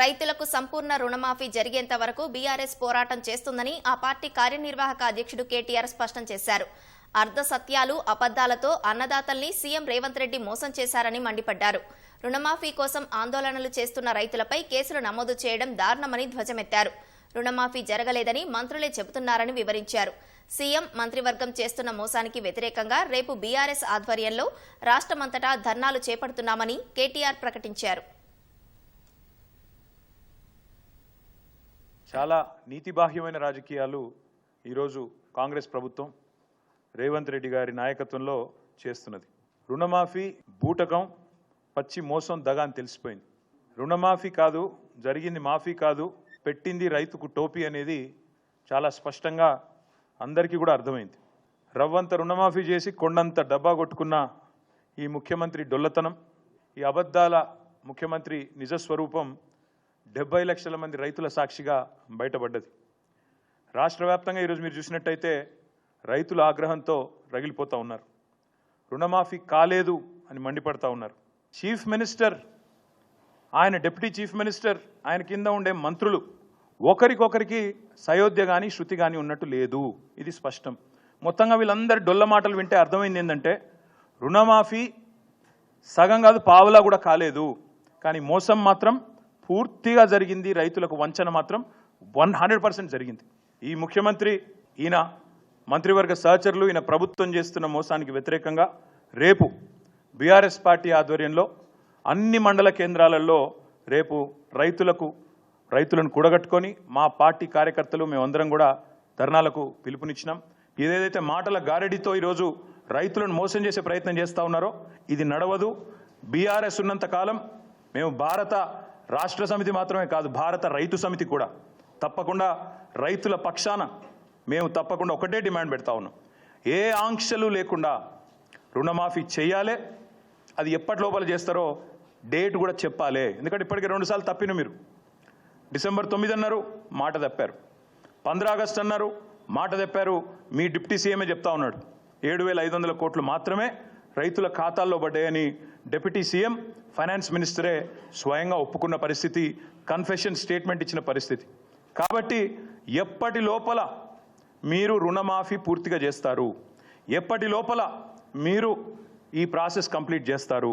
రైతులకు సంపూర్ణ రుణమాఫీ జరిగేంత వరకు బీఆర్ఎస్ పోరాటం చేస్తుందని ఆ పార్టీ కార్యనిర్వాహక అధ్యక్షుడు కేటీఆర్ స్పష్టం చేశారు. అర్ధ సత్యాలు అబద్దాలతో అన్నదాతల్ని సీఎం రేవంత్ రెడ్డి మోసం చేశారని మండిపడ్డారు. రుణమాఫీ కోసం ఆందోళనలు చేస్తున్న రైతులపై కేసులు నమోదు చేయడం దారుణమని ధ్వజమెత్తారు. రుణమాఫీ జరగలేదని మంత్రులే చెబుతున్నారని వివరించారు. సీఎం మంత్రివర్గం చేస్తున్న మోసానికి వ్యతిరేకంగా రేపు బీఆర్ఎస్ ఆధ్వర్యంలో రాష్ట్రమంతటా ధర్నాలు చేపడుతున్నామని కేటీఆర్ ప్రకటించారు. చాలా నీతిబాహ్యమైన రాజకీయాలు ఈరోజు కాంగ్రెస్ ప్రభుత్వం రేవంత్ రెడ్డి గారి నాయకత్వంలో చేస్తున్నది. రుణమాఫీ బూటకం పచ్చి మోసం దగా అని తెలిసిపోయింది. రుణమాఫీ కాదు జరిగింది మాఫీ కాదు పెట్టింది రైతుకు టోపీ అనేది చాలా స్పష్టంగా అందరికీ కూడా అర్థమైంది. రవ్వంత రుణమాఫీ చేసి కొండంత డబ్బా కొట్టుకున్న ఈ ముఖ్యమంత్రి డొల్లతనం ఈ అబద్ధాల ముఖ్యమంత్రి నిజస్వరూపం డెబ్బై లక్షల మంది రైతుల సాక్షిగా బయటపడ్డది. రాష్ట్ర వ్యాప్తంగా ఈరోజు మీరు చూసినట్టయితే రైతుల ఆగ్రహంతో రగిలిపోతూ ఉన్నారు. రుణమాఫీ కాలేదు అని మండిపడతా ఉన్నారు. చీఫ్ మినిస్టర్ ఆయన డిప్యూటీ చీఫ్ మినిస్టర్ ఆయన కింద ఉండే మంత్రులు ఒకరికొకరికి సయోధ్య కానీ శృతి కానీ ఉన్నట్టు లేదు. ఇది స్పష్టం. మొత్తంగా వీళ్ళందరి డొల్ల మాటలు వింటే అర్థమైంది ఏంటంటే రుణమాఫీ సగం కాదు పావులా కూడా కాలేదు. కానీ మోసం మాత్రం పూర్తిగా జరిగింది. రైతులకు వంచన మాత్రం వన్ హండ్రెడ్ పర్సెంట్ జరిగింది. ఈ ముఖ్యమంత్రి ఈయన మంత్రివర్గ సహచరులు ఈయన ప్రభుత్వం చేస్తున్న మోసానికి వ్యతిరేకంగా రేపు బీఆర్ఎస్ పార్టీ ఆధ్వర్యంలో అన్ని మండల కేంద్రాలలో రేపు రైతులకు రైతులను కూడగట్టుకొని మా పార్టీ కార్యకర్తలు మేమందరం కూడా ధర్నాలకు పిలుపునిచ్చినాం. ఏదేదైతే మాటల గారడితో ఈరోజు రైతులను మోసం చేసే ప్రయత్నం చేస్తూ ఉన్నారో ఇది నడవదు. బీఆర్ఎస్ ఉన్నంత కాలం మేము భారత రాష్ట్ర సమితి మాత్రమే కాదు భారత రైతు సమితి కూడా. తప్పకుండా రైతుల పక్షాన మేము తప్పకుండా ఒకటే డిమాండ్ పెడతా ఉన్నాం. ఏ ఆంక్షలు లేకుండా రుణమాఫీ చేయాలి అది ఎప్పటి లోపల చేస్తారో డేట్ కూడా చెప్పాలి. ఎందుకంటే ఇప్పటికే రెండుసార్లు తప్పిన మీరు. డిసెంబర్ తొమ్మిది అన్నారు మాట తప్పారు. పంద్రా ఆగస్ట్ అన్నారు మాట తప్పారు. మీ డిప్యూటీ సీఎమే చెప్తా ఉన్నాడు. ఏడు వేల ఐదు వందల కోట్లు మాత్రమే రైతుల ఖాతాల్లో పడ్డాయని డిప్యూటీ సీఎం ఫైనాన్స్ మినిస్టరే స్వయంగా ఒప్పుకున్న పరిస్థితి కన్ఫెషన్ స్టేట్మెంట్ ఇచ్చిన పరిస్థితి. కాబట్టి ఎప్పటి లోపల మీరు రుణమాఫీ పూర్తిగా చేస్తారు? ఎప్పటి లోపల మీరు ఈ ప్రాసెస్ కంప్లీట్ చేస్తారు?